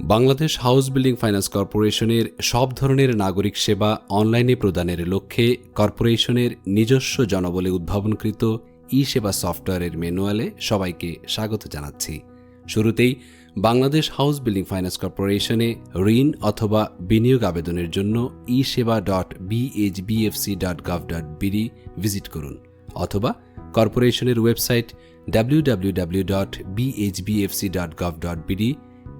Bangladesh house building finance কর্পোরেশনের সব ধরনের নাগরিক সেবা অনলাইনে প্রদানের লক্ষ্যে কর্পোরেশনের নিজস্ব জনবলে উদ্ভাবনকৃত ই সেবা সফটওয়্যারের ম্যানুয়ালে সবাইকে স্বাগত জানাচ্ছি। শুরুতেই বাংলাদেশ হাউস বিল্ডিং ফাইন্যান্স কর্পোরেশনে ঋণ অথবা বিনিয়োগ আবেদনের জন্য ই সেবা dot BHBFC dot gov dot BD visit করুন অথবা কর্পোরেশনের website W W W dot BHBFC dot gov dot BD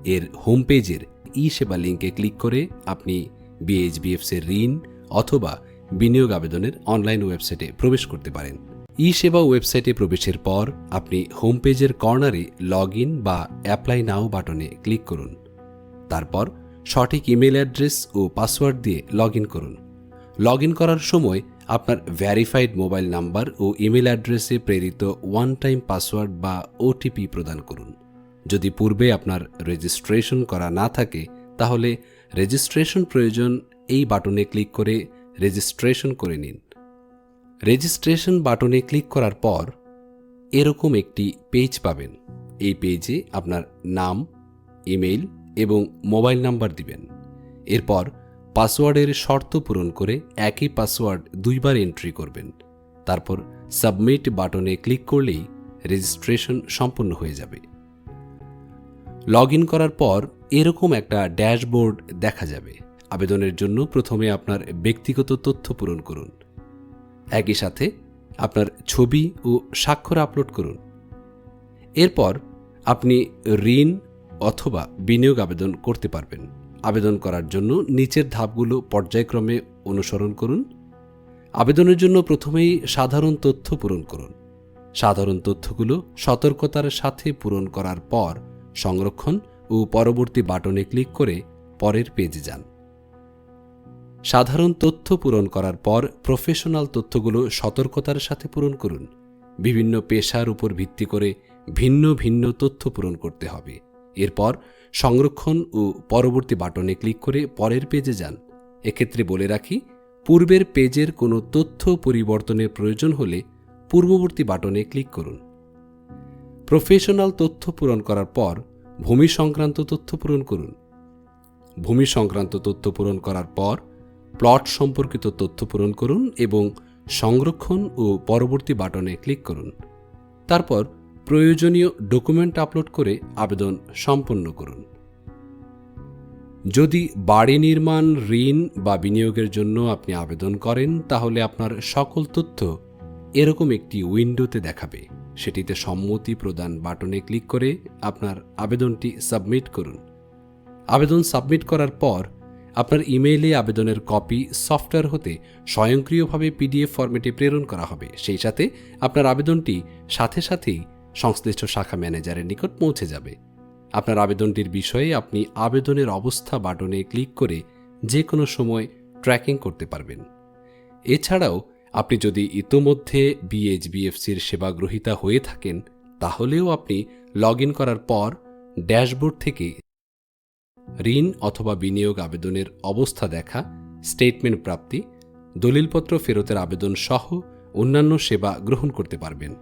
এর হোম পেজের ই সেবা লিঙ্কে ক্লিক করে আপনি বিএইচবিএফসির ঋণ অথবা বিনিয়োগ আবেদনের অনলাইন ওয়েবসাইটে প্রবেশ করতে পারেন। ই সেবা ওয়েবসাইটে প্রবেশের পর আপনি হোম পেজের কর্নারে লগ ইন বা অ্যাপ্লাই নাও বাটনে ক্লিক করুন। তারপর সঠিক ইমেল অ্যাড্রেস ও পাসওয়ার্ড দিয়ে লগ ইন করুন। লগ ইন করার সময় আপনার ভ্যারিফাইড মোবাইল নাম্বার ও ইমেল অ্যাড্রেসে প্রেরিত ওয়ান টাইম পাসওয়ার্ড বা ওটিপি প্রদান করুন। যদি পূর্বে আপনার রেজিস্ট্রেশন করা না থাকে, তাহলে রেজিস্ট্রেশন প্রয়োজন এই বাটনে ক্লিক করে রেজিস্ট্রেশন করে নিন। রেজিস্ট্রেশন বাটনে ক্লিক করার পর এরকম একটি পেজ পাবেন। এই পেজে আপনার নাম ইমেইল এবং মোবাইল নাম্বার দিবেন। এরপর পাসওয়ার্ডের শর্ত পূরণ করে একই পাসওয়ার্ড দুইবার এন্ট্রি করবেন। তারপর সাবমিট বাটনে ক্লিক করলেই রেজিস্ট্রেশন সম্পন্ন হয়ে যাবে। লগ ইন করার পর এরকম একটা ড্যাশবোর্ড দেখা যাবে। আবেদনের জন্য প্রথমে আপনার ব্যক্তিগত তথ্য পূরণ করুন। একই সাথে আপনার ছবি ও স্বাক্ষর আপলোড করুন। এরপর আপনি ঋণ অথবা বিনিয়োগ আবেদন করতে পারবেন। আবেদন করার জন্য নিচের ধাপগুলো পর্যায়ক্রমে অনুসরণ করুন। আবেদনের জন্য প্রথমেই সাধারণ তথ্য পূরণ করুন। সাধারণ তথ্যগুলো সতর্কতার সাথে পূরণ করার পর সংরক্ষণ ও পরবর্তী বাটনে ক্লিক করে পরের পেজে যান। সাধারণ তথ্য পূরণ করার পর প্রফেশনাল তথ্যগুলো সতর্কতার সাথে পূরণ করুন। বিভিন্ন পেশার উপর ভিত্তি করে ভিন্ন ভিন্ন তথ্য পূরণ করতে হবে। এরপর সংরক্ষণ ও পরবর্তী বাটনে ক্লিক করে পরের পেজে যান। এক্ষেত্রে বলে রাখি, পূর্বের পেজের কোনো তথ্য পরিবর্তনের প্রয়োজন হলে পূর্ববর্তী বাটনে ক্লিক করুন। প্রফেশনাল তথ্য পূরণ করার পর ভূমি সংক্রান্ত তথ্য পূরণ করুন। ভূমি সংক্রান্ত তথ্য পূরণ করার পর প্লট সম্পর্কিত তথ্য পূরণ করুন এবং সংরক্ষণ ও পরবর্তী বাটনে ক্লিক করুন। তারপর প্রয়োজনীয় ডকুমেন্ট আপলোড করে আবেদন সম্পন্ন করুন। যদি বাড়ি নির্মাণ, ঋণ বা বিনিয়োগের জন্য আপনি আবেদন করেন, তাহলে আপনার সকল তথ্য এরকম একটি উইন্ডোতে দেখাবে। সেটিতে সম্মতি প্রদান বাটনে ক্লিক করে আপনার আবেদনটি সাবমিট করুন। আবেদন সাবমিট করার পর আপনার ইমেইলে আবেদনের কপি, সফটওয়্যার হতে স্বয়ংক্রিয়ভাবে পিডিএফ ফরম্যাটে প্রেরণ করা হবে। সেই সাথে আপনার আবেদনটি সাথে সাথেই সংশ্লিষ্ট শাখা ম্যানেজারের নিকট পৌঁছে যাবে। আপনার আবেদনটির বিষয়ে আপনি আবেদনের অবস্থা বাটনে ক্লিক করে যে কোনো সময় ট্র্যাকিং করতে পারবেন। এছাড়াও আপনি যদি ইতোমধ্যে বিএইচবিএফসির সেবা গ্রহীতা হয়ে থাকেন, তাহলেও আপনি লগ করার পর ড্যাশবোর্ড থেকে ঋণ অথবা বিনিয়োগ আবেদনের অবস্থা দেখা, স্টেটমেন্ট প্রাপ্তি, দলিলপত্র ফেরতের আবেদন সহ অন্যান্য সেবা গ্রহণ করতে পারবেন।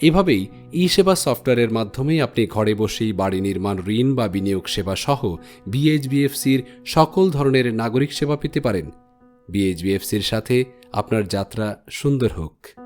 এভাবেই ই সেবা সফটওয়্যারের মাধ্যমে আপনি ঘরে বসেই বাড়ি নির্মাণ, ঋণ বা বিনিয়োগ সেবা সহ বিএইচবিএফসির সকল ধরনের নাগরিক সেবা পেতে পারেন। বিএইচবিএফসির সাথে আপনার যাত্রা সুন্দর হোক।